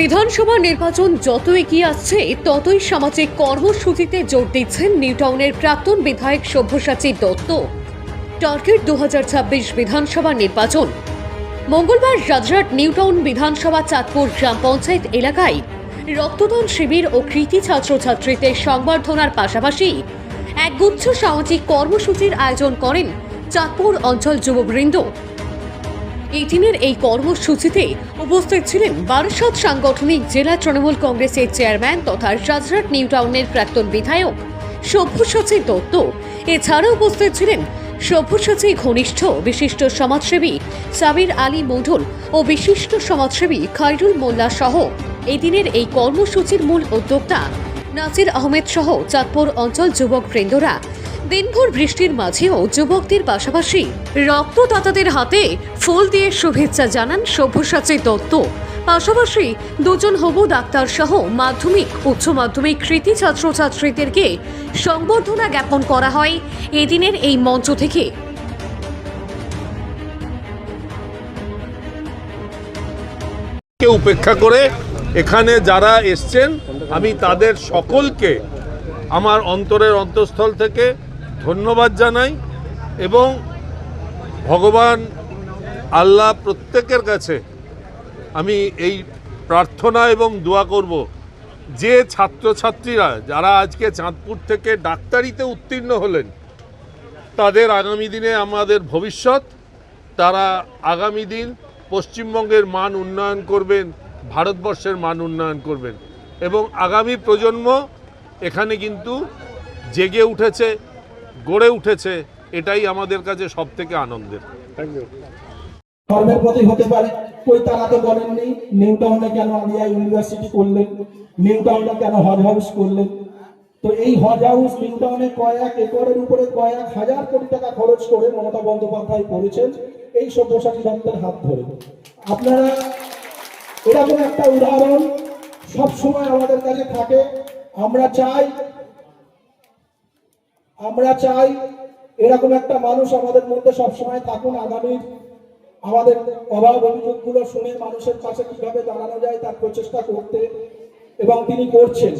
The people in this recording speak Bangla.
বিধানসভা নির্বাচন যত এগিয়ে আসছে, ততই সামাজিক কর্মসূচিতে জোর দিচ্ছেন নিউটাউনের প্রাক্তন বিধায়ক সব্যসাচী দত্ত। টার্গেট দু হাজার ছাব্বিশ বিধানসভা নির্বাচন। মঙ্গলবার রাজরাট নিউটাউন বিধানসভা চাঁদপুর গ্রাম পঞ্চায়েত এলাকায় রক্তদান শিবির ও কৃতি ছাত্রছাত্রীদের সংবর্ধনার পাশাপাশি একগুচ্ছ সামাজিক কর্মসূচির আয়োজন করেন চাঁদপুর অঞ্চল যুববৃন্দ। এই দিনের এই কর্মসূচিতে উপস্থিত ছিলেন বারাসাত সাংগঠনিক জেলা তৃণমূল কংগ্রেসের চেয়ারম্যান তথা রাজরাট নিউটাউনের প্রাক্তন বিধায়ক সভ্যসাচী দত্ত। এছাড়া উপস্থিত ছিলেন সভ্যসাচী ঘনিষ্ঠ বিশিষ্ট সমাজসেবী সাবির আলী মণ্ডল ও বিশিষ্ট সমাজসেবী খাইরুল মোল্লা সহ। এই দিনের এই কর্মসূচির মূল উদ্যোক্তা নাসির আহমেদ সহ চাঁদপুর অঞ্চল যুবক বৃন্দরা দিনভর বৃষ্টির মাঝেও যুবকদের পাশাপাশি রক্তদাতাদের হাতে ফুল দিয়ে শুভেচ্ছা জানান সভ্যসাচী দত্ত। পাশাপাশি দুজন হবু ডাক্তার সহ মাধ্যমিক, উচ্চ মাধ্যমিক কৃতি ছাত্রছাত্রীদেরকে সংবর্ধনা জ্ঞাপন করা হয় এদিনের এই মঞ্চ থেকে। উপেক্ষা করে এখানে যারা এসছেন, আমি তাদের সকলকে আমার অন্তরের অন্তঃস্থল থেকে ধন্যবাদ জানাই এবং ভগবান আল্লাহ প্রত্যেকের কাছে আমি এই প্রার্থনা এবং দোয়া করব যে ছাত্রছাত্রীরা যারা আজকে চাঁদপুর থেকে ডাক্তারিতে উত্তীর্ণ হলেন, তাদের আগামী দিনে আমাদের ভবিষ্যৎ, তারা আগামী দিন পশ্চিমবঙ্গের মান উন্নয়ন করবেন, ভারতবর্ষের মান উন্নয়ন করবেন এবং আগামী প্রজন্ম এখানে কিন্তু জেগে উঠেছে। গড়ে উঠেছে এটাই আমাদের কাছে সব থেকে আনন্দের ধর্মের প্রতি হতে পারে কই তারা তো বলেননি নিউ টাউনে কেন আলিয়া ইউনিভার্সিটি করলেন নিউ টাউনে কেন হজ হাউস করলেন? তো এই হজ হাউস নিউ টাউনে কয়েক একরের উপরে কয়েক হাজার কোটি টাকা খরচ করে মমতা বন্দ্যোপাধ্যায় করেছেন এই সব্যসাচী দত্তের হাত ধরে। আপনারা এরকম একটা উদাহরণ সবসময় আমাদের কাছে থাকে আমরা চাই আমরা চাই এরকম একটা মানুষ আমাদের মধ্যে সবসময় থাকুন। আগামীর আমাদের অভাব অভিযোগগুলো শুনে মানুষের কাছে কীভাবে দাঁড়ানো যায় তার প্রচেষ্টা করতে এবং তিনি করছেন।